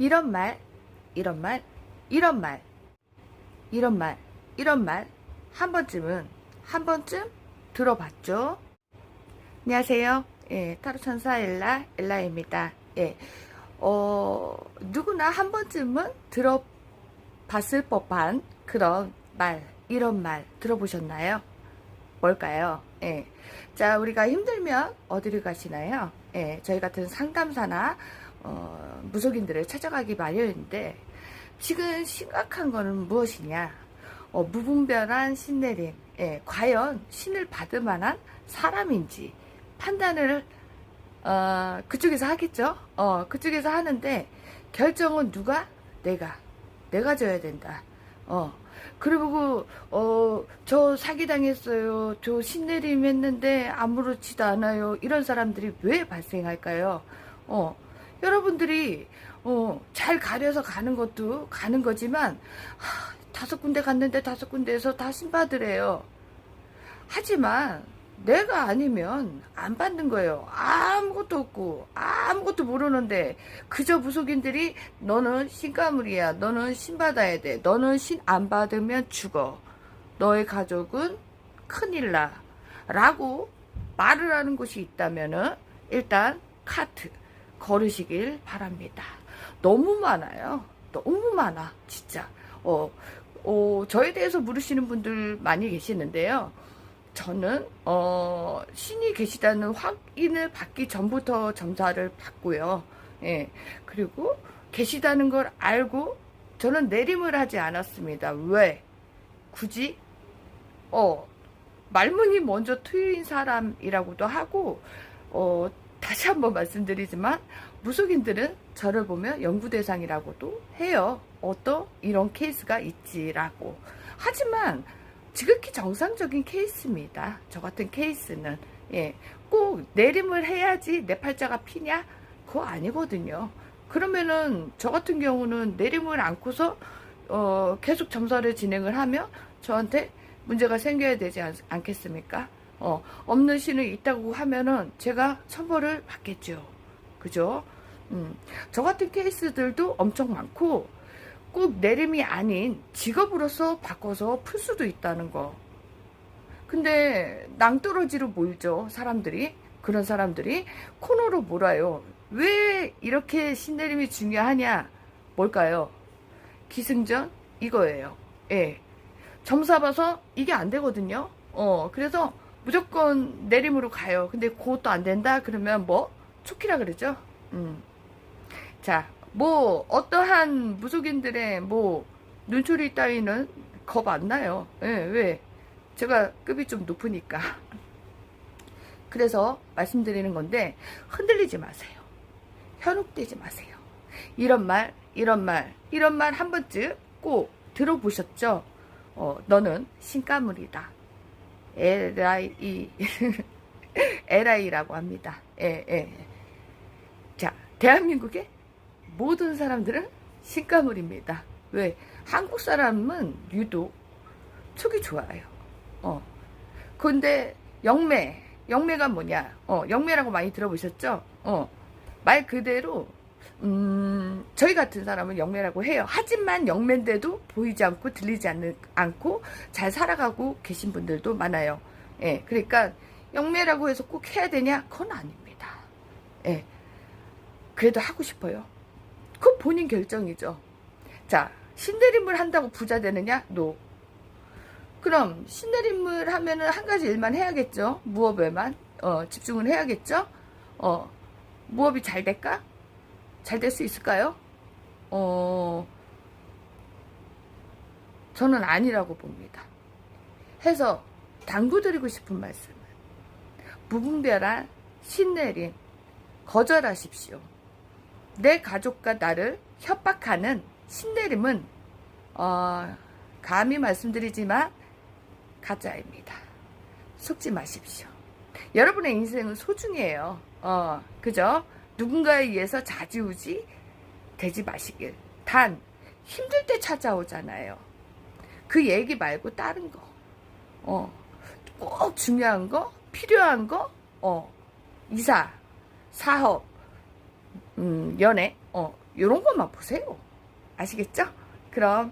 이런 말, 이런 말, 이런 말, 이런 말, 이런 말, 한 번쯤은, 한 번쯤 들어봤죠? 안녕하세요. 예, 타로천사 엘라, 엘라입니다. 예, 어, 누구나 한 번쯤은 들어봤을 법한 그런 말, 이런 말 들어보셨나요? 뭘까요? 예. 자, 우리가 힘들면 어디를 가시나요? 예, 저희 같은 상담사나, 어, 무속인들을 찾아가기 마련인데, 지금 심각한 거는 무엇이냐? 어, 무분별한 신내림. 예, 과연 신을 받을 만한 사람인지 판단을, 어, 그쪽에서 하겠죠? 어, 그쪽에서 하는데, 결정은 누가? 내가. 내가 져야 된다. 어, 그리고 어 저 사기당했어요. 저 신내림 했는데 아무렇지도 않아요. 이런 사람들이 왜 발생할까요? 어 여러분들이 어 잘 가려서 가는 것도 가는 거지만 하, 다섯 군데 갔는데 다섯 군데에서 다 신받으래요. 하지만 내가 아니면 안 받는 거예요. 아무것도 없고 아무것도 모르는데 그저 무속인들이 너는 신가물이야. 너는 신 받아야 돼. 너는 신 안 받으면 죽어. 너의 가족은 큰일 나. 라고 말을 하는 곳이 있다면은 일단 카트 걸으시길 바랍니다. 너무 많아요. 너무 많아. 진짜. 어, 어, 저에 대해서 물으시는 분들 많이 계시는데요. 저는 어, 신이 계시다는 확인을 받기 전부터 점사를 받고요. 예. 그리고 계시다는 걸 알고 저는 내림을 하지 않았습니다. 왜? 굳이 어 말문이 먼저 트인 사람이라고도 하고 어 다시 한번 말씀드리지만 무속인들은 저를 보면 연구 대상이라고도 해요. 어떤 이런 케이스가 있지라고. 하지만 지극히 정상적인 케이스입니다. 저 같은 케이스는 예, 꼭 내림을 해야지 내 팔자가 피냐? 그거 아니거든요. 그러면은 저 같은 경우는 내림을 안고서 어, 계속 점사를 진행을 하면 저한테 문제가 생겨야 되지 않, 않겠습니까? 어, 없는 신을 있다고 하면은 제가 처벌을 받겠죠. 그죠? 음, 저 같은 케이스들도 엄청 많고 꼭 내림이 아닌 직업으로서 바꿔서 풀 수도 있다는 거. 근데 낭떠러지로 몰죠, 사람들이. 그런 사람들이 코너로 몰아요. 왜 이렇게 신내림이 중요하냐? 뭘까요? 기승전? 이거예요. 예. 점사 봐서 이게 안 되거든요. 어, 그래서 무조건 내림으로 가요. 근데 그것도 안 된다? 그러면 뭐? 초키라 그러죠? 음. 자, 뭐, 어떠한 무속인들의 뭐, 눈초리 따위는 겁 안 나요. 예, 왜? 제가 급이 좀 높으니까. 그래서 말씀드리는 건데, 흔들리지 마세요. 현혹되지 마세요. 이런 말, 이런 말, 이런 말 한 번쯤 꼭 들어보셨죠? 어, 너는 신가물이다. LI, LI라고 합니다. 예, 예. 자, 대한민국의 모든 사람들은 신가물입니다. 왜? 한국 사람은 유독 촉이 좋아요. 어. 근데 영매, 영매가 뭐냐? 어, 영매라고 많이 들어보셨죠? 어. 말 그대로 음, 저희 같은 사람은 영매라고 해요. 하지만 영매인데도 보이지 않고 들리지 않고 잘 살아가고 계신 분들도 많아요. 예, 그러니까 영매라고 해서 꼭 해야 되냐? 그건 아닙니다. 예, 그래도 하고 싶어요. 그건 본인 결정이죠. 자, 신내림을 한다고 부자 되느냐? 노. 그럼 신내림을 하면은 한 가지 일만 해야겠죠. 무업에만 어, 집중을 해야겠죠. 어, 무업이 잘 될까? 잘 될 수 있을까요? 어, 저는 아니라고 봅니다. 해서 당부드리고 싶은 말씀은 무분별한 신내림 거절하십시오. 내 가족과 나를 협박하는 신내림은 어, 감히 말씀드리지만 가짜입니다. 속지 마십시오. 여러분의 인생은 소중해요. 어, 그죠? 누군가에 의해서 자지우지 되지 마시길. 단, 힘들 때 찾아오잖아요. 그 얘기 말고 다른 거. 어, 꼭 중요한 거, 필요한 거, 어, 이사, 사업, 음, 연애, 어, 요런 것만 보세요. 아시겠죠? 그럼